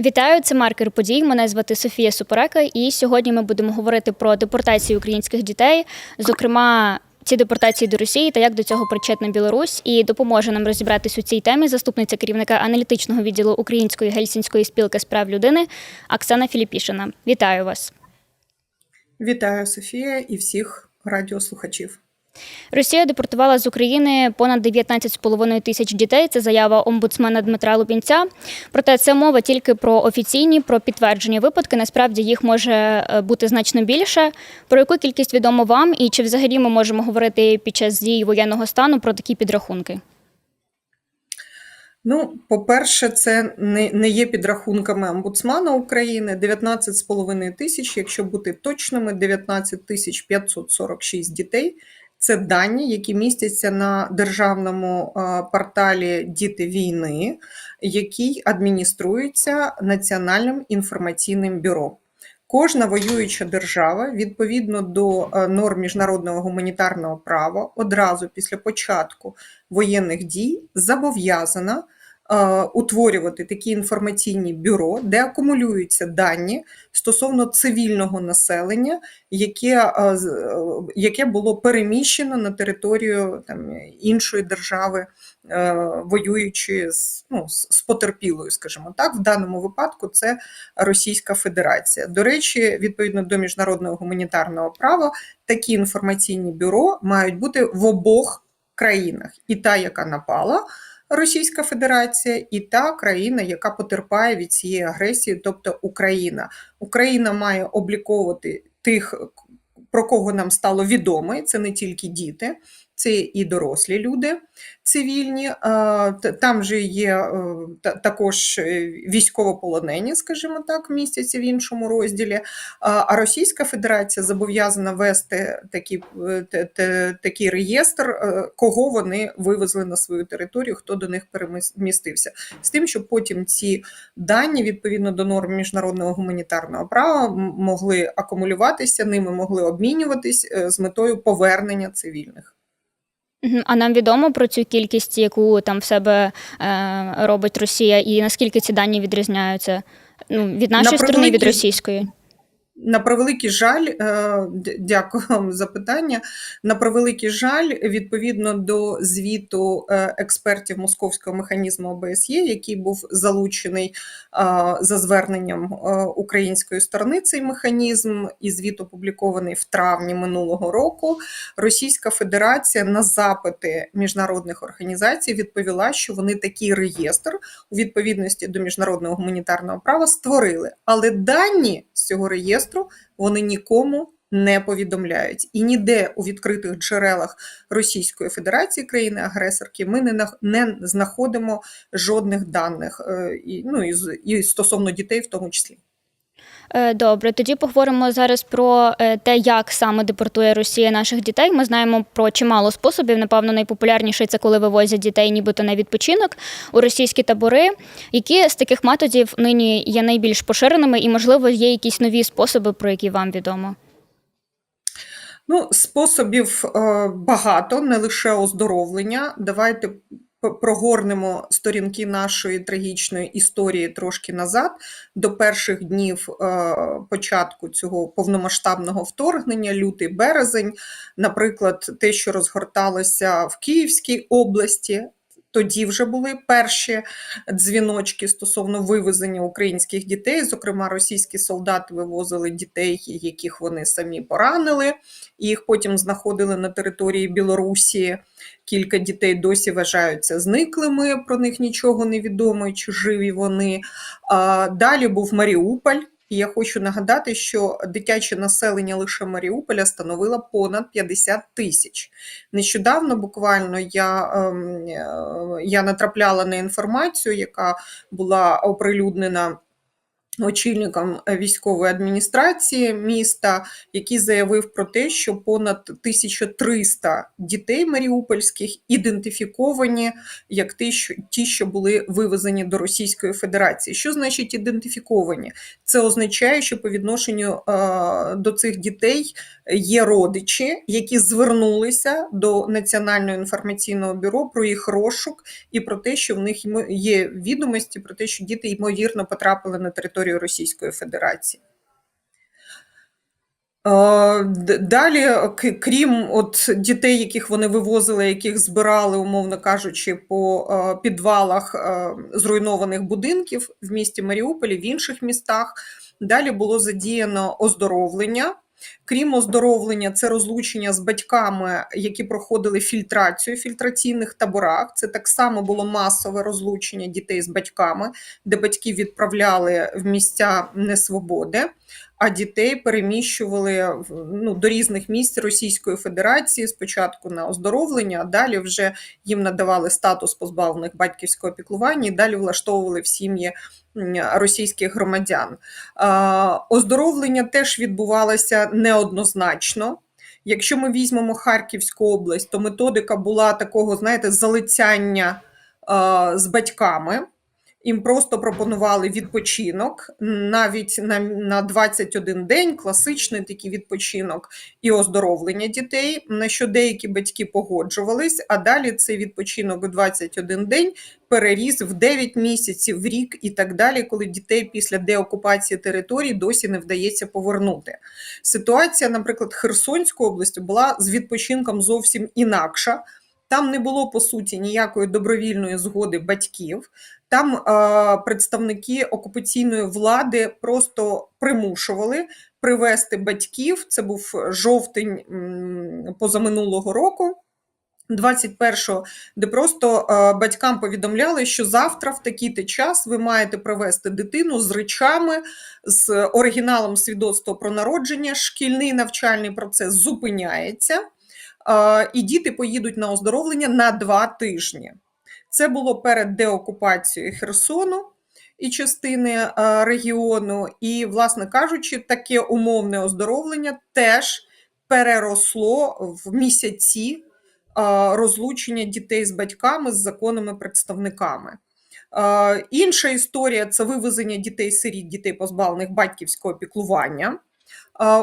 Вітаю, це маркер подій. Мене звати Софія Супорека, і сьогодні ми будемо говорити про депортацію українських дітей, зокрема. Ці депортації до Росії та як до цього причетна Білорусь і допоможе нам розібратись у цій темі заступниця керівника аналітичного відділу Української гельсінської спілки з прав людини Оксана Філіпішина. Вітаю вас. Вітаю Софія і всіх радіослухачів. Росія депортувала з України понад 19,5 тисяч дітей. Це заява омбудсмена Дмитра Лубінця. Проте це мова тільки про офіційні, про підтверджені випадки. Насправді їх може е, бути значно більше. Про яку кількість відомо вам, і чи взагалі ми можемо говорити під час дії воєнного стану про такі підрахунки? Ну, по-перше, це не, не є підрахунками омбудсмана України. 19,5 тисяч, якщо бути точними, 19 тисяч 546 дітей. Це дані, які містяться на державному е, порталі Діти війни, який адмініструється Національним інформаційним бюро. Кожна воююча держава відповідно до е, норм міжнародного гуманітарного права одразу після початку воєнних дій зобов'язана утворювати такі інформаційні бюро, де акумулюються дані стосовно цивільного населення, яке, е, е, яке було переміщено на територію там, іншої держави, е, воюючи з, ну, з потерпілою, скажімо так. В даному випадку це Російська Федерація. До речі, відповідно до міжнародного гуманітарного права, такі інформаційні бюро мають бути в обох країнах: і та, яка напала. Російська Федерація і та країна, яка потерпає від цієї агресії, тобто Україна. Україна має обліковувати тих, про кого нам стало відомо, це не тільки діти, це і дорослі люди цивільні. Там же є е, та- також е, військовополонені, скажімо так, містяться в іншому розділі. А Російська Федерація зобов'язана вести такі, е, такий реєстр, кого вони вивезли на свою територію, хто до них перемістився, з тим, щоб потім ці дані відповідно до норм міжнародного гуманітарного права могли акумулюватися, ними могли обмінюватись з метою повернення цивільних. А нам відомо про цю кількість, яку там в себе е, робить Росія, і наскільки ці дані відрізняються ну, від нашої сторони, від російської? На превеликий жаль, е, дякую вам за питання. На превеликий жаль, відповідно до звіту е, експертів московського механізму ОБСЄ, який був залучений е, за зверненням української сторони, цей механізм, і звіт опублікований в травні минулого року. Російська Федерація на запити міжнародних організацій відповіла, що вони такий реєстр у відповідності до міжнародного гуманітарного права створили. Але дані з цього реєстру вони нікому не повідомляють. І ніде у відкритих джерелах Російської Федерації, країни-агресорки, ми не, не знаходимо жодних даних, е, ну, і, і стосовно дітей в тому числі. Е, Добре, тоді поговоримо зараз про е, те, як саме депортує Росія наших дітей. Ми знаємо про чимало способів. Напевно, найпопулярніший це коли вивозять дітей, нібито на відпочинок у російські табори. Які з таких методів нині є найбільш поширеними, і можливо є якісь нові способи, про які вам відомо? Ну, способів е, багато, не лише оздоровлення. Давайте прогорнемо сторінки нашої трагічної історії трошки назад, до перших днів е, початку цього повномасштабного вторгнення, лютий березень, наприклад, те, що розгорталося в Київській області. Тоді вже були перші дзвіночки стосовно вивезення українських дітей. Зокрема, російські солдати вивозили дітей, яких вони самі поранили, і їх потім знаходили на території Білорусі. Кілька дітей досі вважаються зниклими, про них нічого не відомо, чи живі вони. Далі був Маріуполь. І я хочу нагадати, що дитяче населення лише Маріуполя становило понад 50 тисяч. Нещодавно буквально я, ем, е, я натрапляла на інформацію, яка була оприлюднена очільником е, військової адміністрації міста, який заявив про те, що понад 1300 дітей маріупольських ідентифіковані як ті, що, ті, що були вивезені до Російської Федерації. Що значить ідентифіковані? Це означає, що по відношенню е, до цих дітей є родичі, які звернулися до Національного інформаційного бюро про їх розшук і про те, що в них є відомості про те, що діти ймовірно потрапили на територію Російської Федерації. Е, Далі, крім от дітей, яких вони вивозили, яких збирали, умовно кажучи, по е, підвалах е, зруйнованих будинків в місті Маріуполі, в інших містах, далі було задіяно оздоровлення. Крім оздоровлення, це розлучення з батьками, які проходили фільтрацію в фільтраційних таборах. Це так само було масове розлучення дітей з батьками, де батьки відправляли в місця несвободи, а дітей переміщували ну, до різних місць Російської Федерації спочатку на оздоровлення, а далі вже їм надавали статус позбавлених батьківського піклування і далі влаштовували в сім'ї російських громадян. Оздоровлення теж відбувалося неоднозначно. Якщо ми візьмемо Харківську область, то методика була такого, знаєте, залицяння з батьками. Їм просто пропонували відпочинок навіть на, на 21 день, класичний такий відпочинок і оздоровлення дітей, на що деякі батьки погоджувались, а далі цей відпочинок у 21 день переріс в 9 місяців, в рік і так далі, коли дітей після деокупації територій досі не вдається повернути. Ситуація, наприклад, Херсонської області була з відпочинком зовсім інакша. Там не було по суті ніякої добровільної згоди батьків. Там е, представники окупаційної влади просто примушували привести батьків. Це був жовтень позаминулого року. 21-го, де просто е, батькам повідомляли, що завтра в такий-то час ви маєте привезти дитину з речами, з оригіналом свідоцтва про народження, шкільний навчальний процес зупиняється, е, і діти поїдуть на оздоровлення на два тижні. Це було перед деокупацією Херсону і частини е, регіону. І, власне кажучи, таке умовне оздоровлення теж переросло в місяці е, розлучення дітей з батьками з законними представниками. Е, Інша історія це вивезення дітей-сиріт, дітей позбавлених батьківського піклування,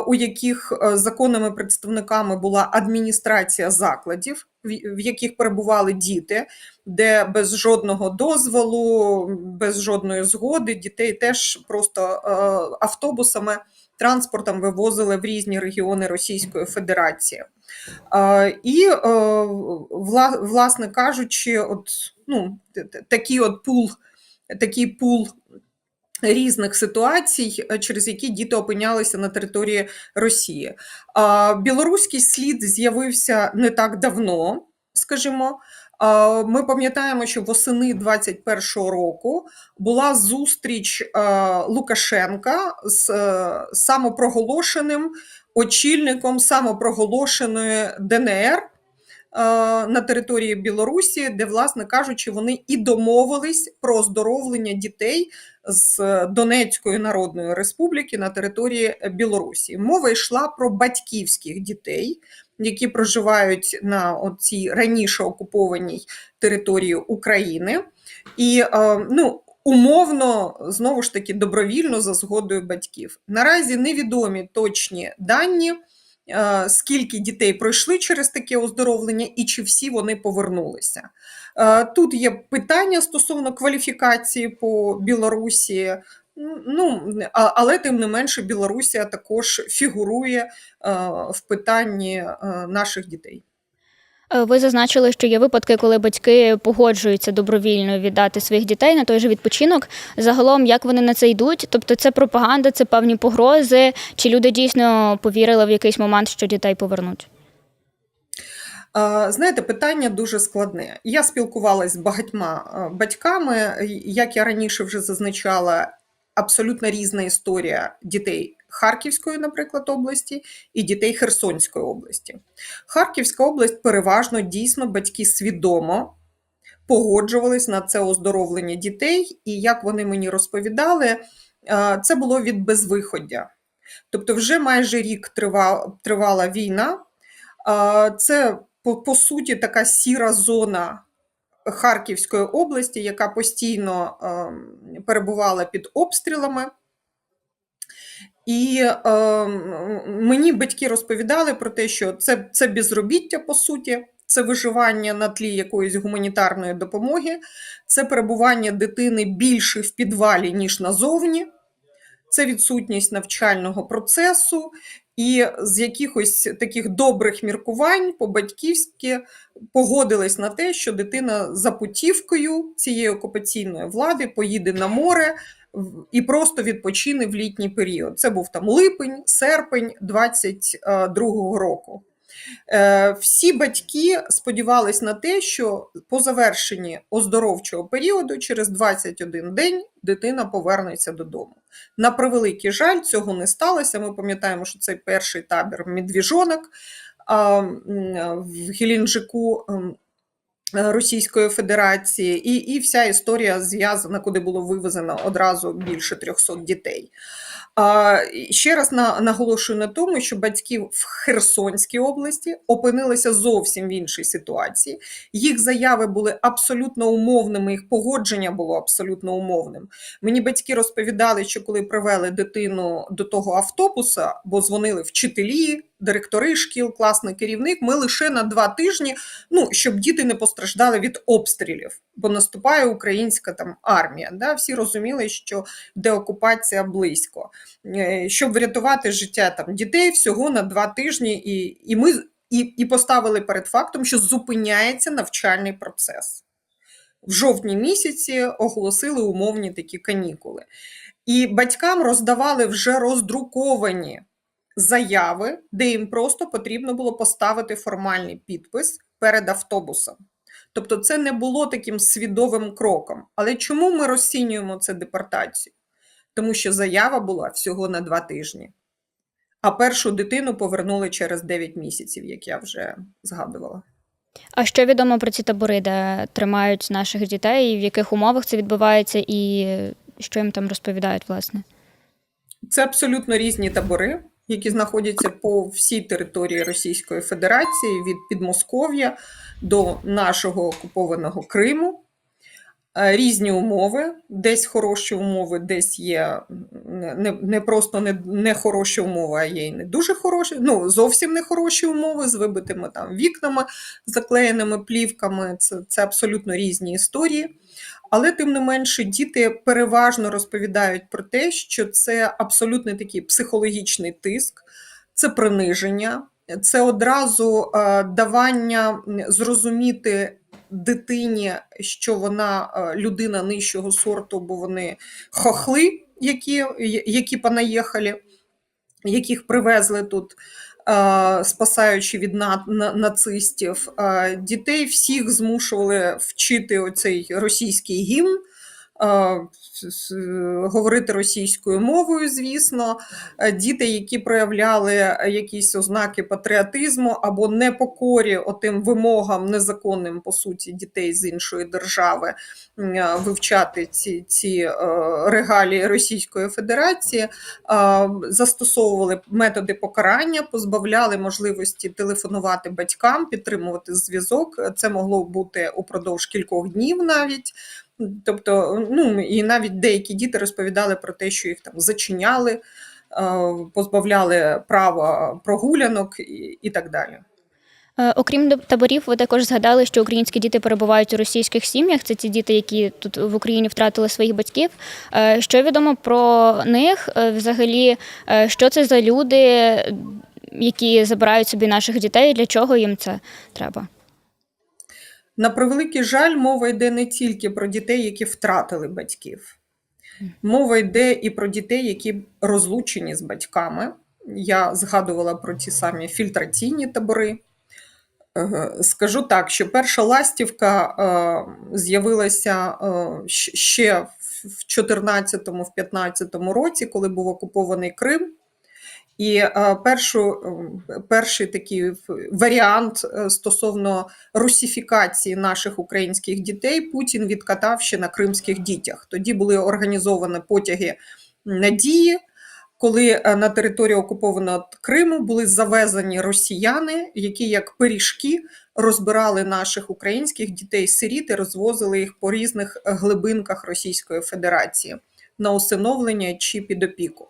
у яких е, законними представниками була адміністрація закладів, в яких перебували діти, де без жодного дозволу, без жодної згоди дітей теж просто е, автобусами, транспортом вивозили в різні регіони Російської Федерації. І, е, власне кажучи, от, ну, такий от пул, такий пул різних ситуацій, е, через які діти опинялися на території Росії. Білоруський слід з'явився не так давно, скажімо. Ми пам'ятаємо, що восени 21-го року була зустріч е, Лукашенка з е, самопроголошеним очільником самопроголошеної ДНР на території Білорусі, де, власне кажучи, вони і домовились про оздоровлення дітей з Донецької Народної Республіки на території Білорусі. Мова йшла про батьківських дітей, які проживають на цій раніше окупованій території України. І е, ну, умовно, знову ж таки, добровільно за згодою батьків. Наразі невідомі точні дані, е, скільки дітей пройшли через таке оздоровлення і чи всі вони повернулися. Е, Тут є питання стосовно кваліфікації по Білорусі. Ну, але тим не менше, Білорусія також фігурує е, в питанні е, наших дітей. Е, Ви зазначили, що є випадки, коли батьки погоджуються добровільно віддати своїх дітей на той же відпочинок. Загалом, як вони на це йдуть? Тобто, це пропаганда, це певні погрози, чи люди дійсно повірили в якийсь момент, що дітей повернуть? Знаєте, питання дуже складне. Я спілкувалася з багатьма е, батьками. Як я раніше вже зазначала, абсолютно різна історія дітей Харківської, наприклад, області, і дітей Херсонської області. Харківська область переважно дійсно батьки свідомо погоджувались на це оздоровлення дітей, і як вони мені розповідали, е, це було від безвиходя. Тобто, вже майже рік тривала, війна. Е, Це по, по суті така сіра зона Харківської області, яка постійно е, перебувала під обстрілами. І е, мені батьки розповідали про те, що це, це безробіття, по суті, це виживання на тлі якоїсь гуманітарної допомоги, це перебування дитини більше в підвалі, ніж назовні, це відсутність навчального процесу. І з якихось таких добрих міркувань по-батьківськи погодились на те, що дитина за путівкою цієї окупаційної влади поїде на море і просто відпочине в літній період. Це був там липень, серпень 22-го року. Е, Всі батьки сподівались на те, що по завершенні оздоровчого періоду, через 21 день, дитина повернеться додому. На превеликий жаль, цього не сталося. Ми пам'ятаємо, що цей перший табір Медвіжонок в Геленджику ем, е, Російської Федерації, і, і вся історія зв'язана, куди було вивезено одразу більше 300 дітей. А, ще раз на, наголошую на тому, що батьки в Херсонській області опинилися зовсім в іншій ситуації. Їх заяви були абсолютно умовними, їх погодження було абсолютно умовним. Мені батьки розповідали, що коли привели дитину до того автобуса, бо дзвонили вчителі, директори шкіл, класний керівник, ми лише на два тижні, ну щоб діти не постраждали від обстрілів, бо наступає українська там армія. Да? Всі розуміли, що деокупація близько. Е, Щоб врятувати життя там дітей всього на два тижні, і, і ми і, і поставили перед фактом, що зупиняється навчальний процес. В жовтні місяці оголосили умовні такі канікули. І батькам роздавали вже роздруковані заяви, де їм просто потрібно було поставити формальний підпис перед автобусом. Тобто це не було таким свідомим кроком. Але чому ми розцінюємо це депортацію? Тому що заява була всього на два тижні, а першу дитину повернули через 9 місяців, як я вже згадувала. А що відомо про ці табори, де тримають наших дітей, і в яких умовах це відбувається, і що їм там розповідають, власне? Це абсолютно різні табори, які знаходяться по всій території Російської Федерації від Підмосков'я до нашого окупованого Криму. Е, Різні умови, десь хороші умови, десь є не, не, просто не, не хороші умови, а є і не дуже хороші, ну зовсім не хороші умови з вибитими там вікнами, заклеєними плівками. Це, це абсолютно різні історії. Але тим не менше, діти переважно розповідають про те, що це абсолютно такий психологічний тиск, це приниження, це одразу е, давання зрозуміти дитині, що вона е, людина нижчого сорту, бо вони хохли, які, які понаїхали, яких привезли тут. Е, Спасаючи від на- на- нацистів, Е, дітей всіх змушували вчити оцей російський гімн, е, говорити російською мовою, звісно. Е, Діти, які проявляли якісь ознаки патріотизму або непокорі отим вимогам незаконним, по суті, дітей з іншої держави е, вивчати ці, ці е, регалії Російської Федерації, застосовували методи покарання, позбавляли можливості телефонувати батькам, підтримувати зв'язок. Це могло бути упродовж кількох днів навіть. Тобто, ну і навіть деякі діти розповідали про те, що їх там зачиняли, е, позбавляли права прогулянок і, так далі. Е, Окрім таборів, ви також згадали, що українські діти перебувають у російських сім'ях. Це ті діти, які тут в Україні втратили своїх батьків. Е, Що відомо про них? Взагалі, що це за люди, які забирають собі наших дітей? Для чого їм це треба? На превеликий жаль, мова йде не тільки про дітей, які втратили батьків. Мова йде і про дітей, які розлучені з батьками. Я згадувала про ті самі фільтраційні табори. Скажу так, що перша ластівка е, з'явилася е, ще в 2014-2015 році, коли був окупований Крим. І е, першу, е, перший такий варіант е, стосовно русифікації наших українських дітей Путін відкатав ще на кримських дітях. Тоді були організовані потяги надії, коли на територію окупованого Криму були завезені росіяни, які як пиріжки розбирали наших українських дітей-сиріт і розвозили їх по різних глибинках Російської Федерації на усиновлення чи під опіку.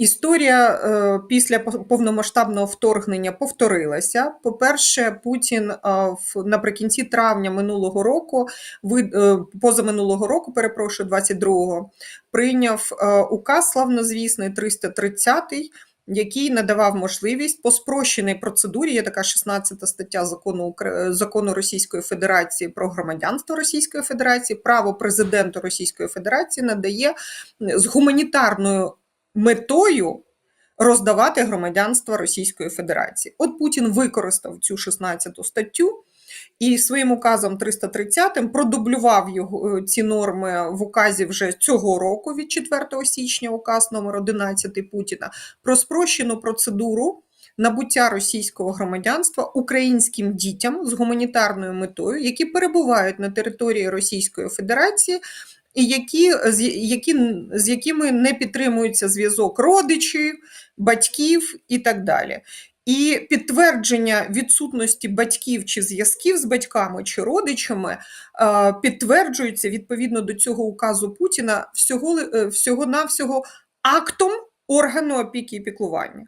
Історія е, після повномасштабного вторгнення повторилася. По-перше, Путін е, в- наприкінці травня минулого року, е, позаминулого року, перепрошую, 22-го, прийняв указ славнозвісний 330 який надавав можливість по спрощеній процедурі. Є така 16 стаття закону закону Російської Федерації про громадянство Російської Федерації. Право президенту Російської Федерації надає з гуманітарною метою роздавати громадянство Російської Федерації. От Путін використав цю 16 статтю і своїм указом 330 продублював його е, ці норми в указі вже цього року від 4 січня, указ номер 11 Путіна про спрощену процедуру. Набуття російського громадянства українським дітям з гуманітарною метою, які перебувають на території Російської Федерації, і які, з, які, з якими не підтримується зв'язок родичів, батьків і так далі. І підтвердження відсутності батьків чи зв'язків з батьками чи родичами підтверджується відповідно до цього указу Путіна всього, е, всього-навсього актом органу опіки і піклування.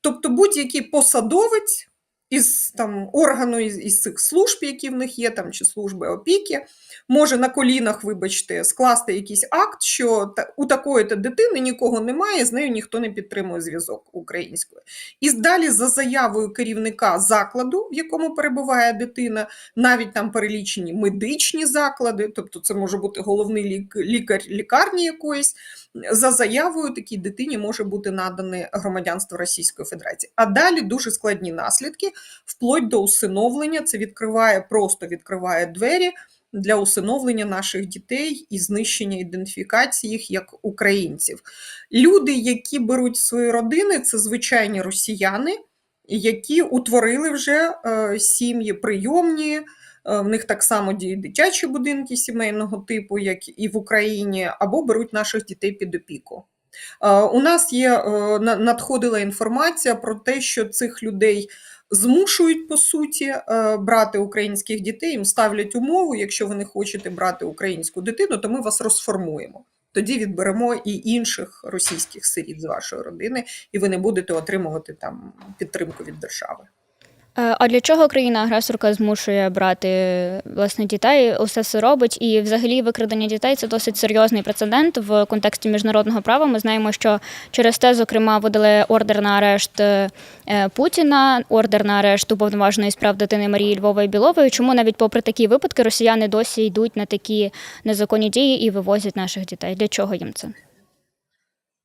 Тобто будь-який посадовець із там, органу із, із цих служб, які в них є, там, чи служби опіки, може на колінах, вибачте, скласти якийсь акт, що та, у такої-то дитини нікого немає, з нею ніхто не підтримує зв'язок українською. І далі за заявою керівника закладу, в якому перебуває дитина, навіть там перелічені медичні заклади, тобто це може бути головний лік, лікар лікарні якоїсь, за заявою такій дитині може бути надане громадянство Російської Федерації. А далі дуже складні наслідки, вплоть до усиновлення. Це відкриває, просто відкриває двері для усиновлення наших дітей і знищення ідентифікації їх як українців. Люди, які беруть свої родини, це звичайні росіяни, які утворили вже е, сім'ї прийомні. Е, В них так само діють дитячі будинки сімейного типу, як і в Україні, або беруть наших дітей під опіку. Е, У нас є надходила інформація про те, що цих людей змушують по суті е, брати українських дітей. Їм ставлять умову, якщо ви не хочете брати українську дитину, то ми вас розформуємо. Тоді відберемо і інших російських сиріт з вашої родини, і ви не будете отримувати там підтримку від держави. Е, А для чого країна-агресорка змушує брати власне дітей? Усе це робить, і взагалі викрадення дітей це досить серйозний прецедент в контексті міжнародного права. Ми знаємо, що через те, зокрема, видали ордер на арешт е, Путіна, ордер на арешт уповноваженої з прав дитини Марії Львової Білової. Чому навіть попри такі випадки росіяни досі йдуть на такі незаконні дії і вивозять наших дітей? Для чого їм це?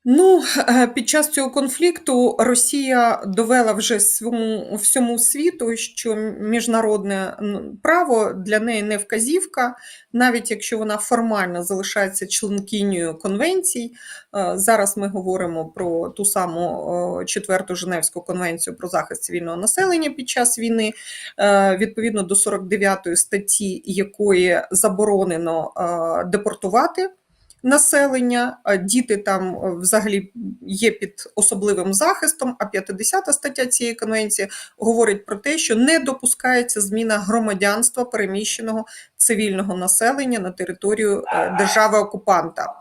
Ну, е, під час цього конфлікту Росія довела вже всьому, всьому світу, що міжнародне право для неї не вказівка, навіть якщо вона формально залишається членкинею конвенцій. Е, Зараз ми говоримо про ту саму е, четверту Женевську конвенцію про захист цивільного населення під час війни, відповідно до 49 статті, якої заборонено депортувати населення, діти там е, взагалі є під особливим захистом. А 50 стаття цієї конвенції говорить про те, що не допускається зміна громадянства переміщеного цивільного населення на територію е, держави-окупанта.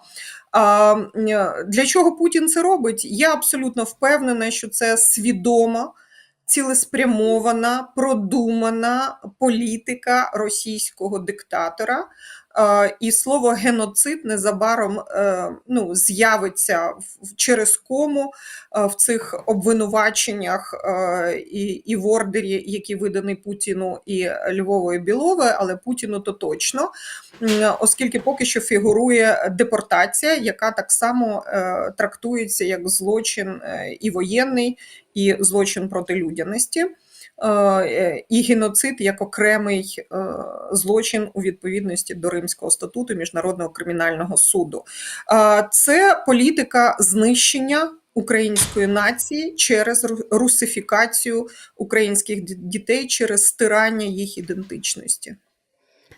А, е, Для чого Путін це робить? Я абсолютно впевнена, що це свідома, цілеспрямована, продумана політика російського диктатора. Е, І слово геноцид незабаром е, ну, з'явиться через кому е, в цих обвинуваченнях і, і в ордері, які видані Путіну і Львовою Біловою, але Путіну то точно, оскільки поки що фігурує депортація, яка так само трактується як злочин і воєнний, і злочин проти людяності. Е, і геноцид як окремий е, злочин у відповідності до Римського статуту Міжнародного кримінального суду. Це політика знищення української нації через русифікацію українських ді- дітей, через стирання їх ідентичності.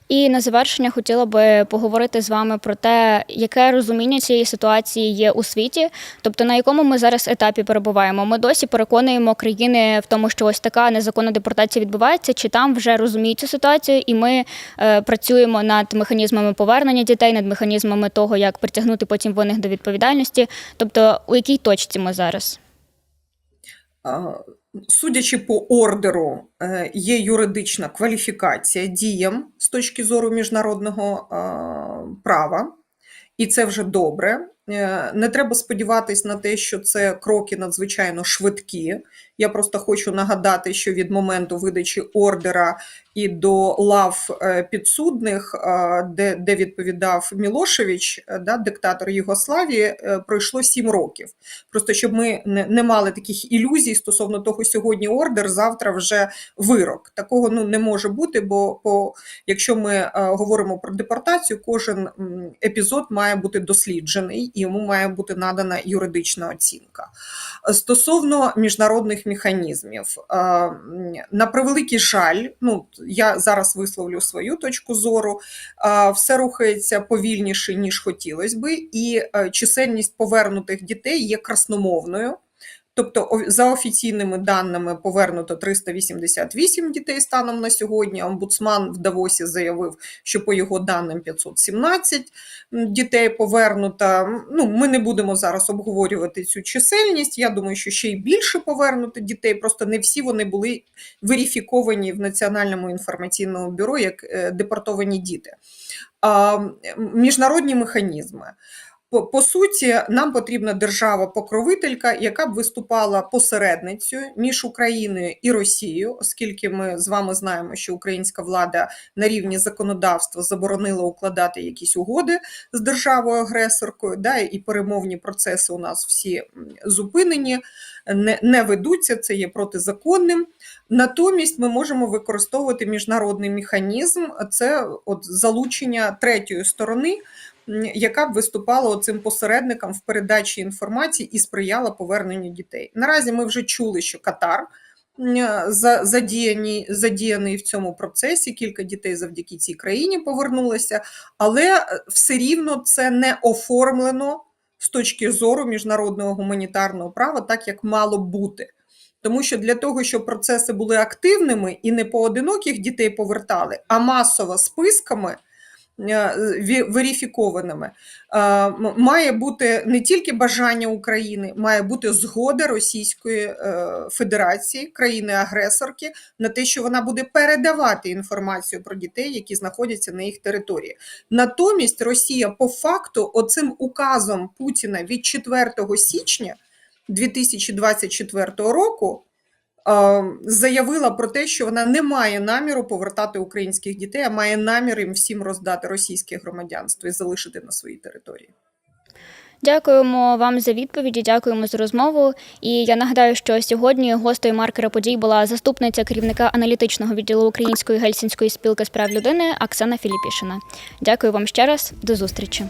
І на завершення хотіла би поговорити з вами про те, яке розуміння цієї ситуації є у світі, тобто на якому ми зараз етапі перебуваємо. Ми досі переконуємо країни в тому, що ось така незаконна депортація відбувається, чи там вже розуміють цю ситуацію, і ми е, працюємо над механізмами повернення дітей, над механізмами того, як притягнути потім винних до відповідальності. Тобто, у якій точці ми зараз? Судячи по ордеру, е, є юридична кваліфікація діям з точки зору міжнародного права, і це вже добре. Е, Не треба сподіватись на те, що це кроки надзвичайно швидкі. Я просто хочу нагадати, що від моменту видачі ордера і до лав е, підсудних, е, де, де відповідав Мілошевич, е, да, диктатор Югославії, е, пройшло сім років. Просто щоб ми не, не мали таких ілюзій стосовно того, сьогодні ордер, завтра вже вирок. Такого ну не може бути, бо по якщо ми говоримо про депортацію, кожен епізод має бути досліджений і йому має бути надана юридична оцінка. Стосовно міжнародних механізмів, е, на превеликий жаль, ну я зараз висловлю свою точку зору. е, Все рухається повільніше ніж хотілося би, і е, чисельність повернутих дітей є красномовною. Тобто, за офіційними даними повернуто 388 дітей станом на сьогодні. Омбудсман в Давосі заявив, що по його даним 517 м, дітей повернуто. Ну, ми не будемо зараз обговорювати цю чисельність. Я думаю, що ще й більше повернуто дітей. Просто не всі вони були верифіковані в Національному інформаційному бюро як е, депортовані діти. Міжнародні механізми. По, по суті, нам потрібна держава-покровителька, яка б виступала посередницею між Україною і Росією, оскільки ми з вами знаємо, що українська влада на рівні законодавства заборонила укладати якісь угоди з державою-агресоркою, да, і перемовні процеси у нас всі зупинені, не, не ведуться, це є протизаконним. Натомість ми можемо використовувати міжнародний механізм, це от залучення третьої сторони, яка б виступала цим посередником в передачі інформації і сприяла поверненню дітей. Наразі ми вже чули, що Катар м, за- задіяні, задіяний в цьому процесі. Кілька дітей завдяки цій країні повернулося, але е, все рівно це не оформлено з точки зору міжнародного гуманітарного права, так як мало бути. Тому що для того, щоб процеси були активними і не поодиноких дітей повертали, а масово списками верифікованими, е, має бути не тільки бажання України, має бути згода Російської е, Федерації, країни-агресорки, на те, що вона буде передавати інформацію про дітей, які знаходяться на їх території. Натомість Росія по факту оцим указом Путіна від 4 січня 2024 року е, заявила про те, що вона не має наміру повертати українських дітей, а має намір їм всім роздати російське громадянство і залишити на своїй території. Дякуємо вам за відповіді, дякуємо за розмову. І я нагадаю, що сьогодні гостею маркера подій була заступниця керівника аналітичного відділу Української гельсінської спілки з прав людини Оксана Філіпішина. Дякую вам ще раз, до зустрічі.